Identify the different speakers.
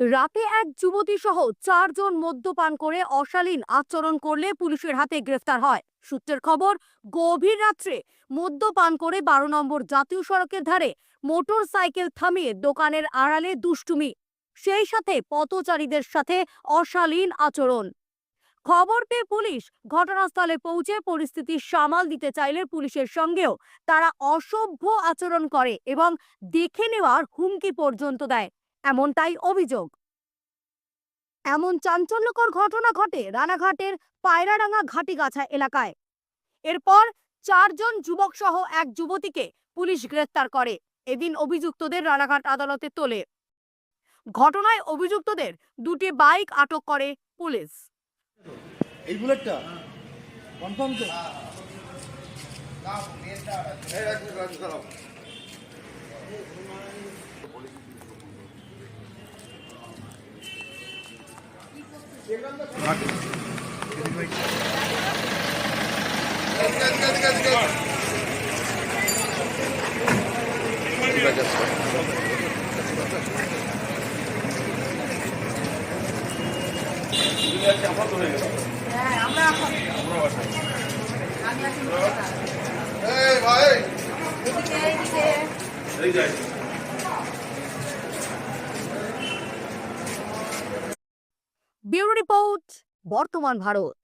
Speaker 1: রাতে এক যুবতী সহ চারজন মদ্যপান করে অশালীন আচরণ করলে পুলিশের হাতে গ্রেফতার হয়। সূত্রের খবর, গভীর রাত্রে মদ্যপান করে বারো নম্বর জাতীয় সড়কের ধারে মোটর সাইকেল থামিয়ে দোকানের আড়ালে দুষ্টুমি, সেই সাথে পথচারীদের সাথে অশালীন আচরণ। খবর পেয়ে পুলিশ ঘটনাস্থলে পৌঁছে পরিস্থিতি সামাল দিতে চাইলে পুলিশের সঙ্গেও তারা অসভ্য আচরণ করে এবং দেখে নেওয়ার হুমকি পর্যন্ত দেয়। এমনটাই অভিযোগ। এমন চাঞ্চল্যকর ঘটনা ঘটে রানাঘাটের পায়রাডাঙ্গা ঘাটিগাছা এলাকায়। এরপর চারজন যুবক সহ এক যুবতীকে পুলিশ গ্রেফতার করে। এদিন অভিযুক্তদের রানাঘাট আদালতে তোলে। ঘটনায় অভিযুক্তদের দুটি বাইক আটক করে পুলিশ।
Speaker 2: এই বুলেটটা? কনফার্ম তো? এই ভাই
Speaker 1: ব্যুরো রিপোর্ট বর্তমান ভারত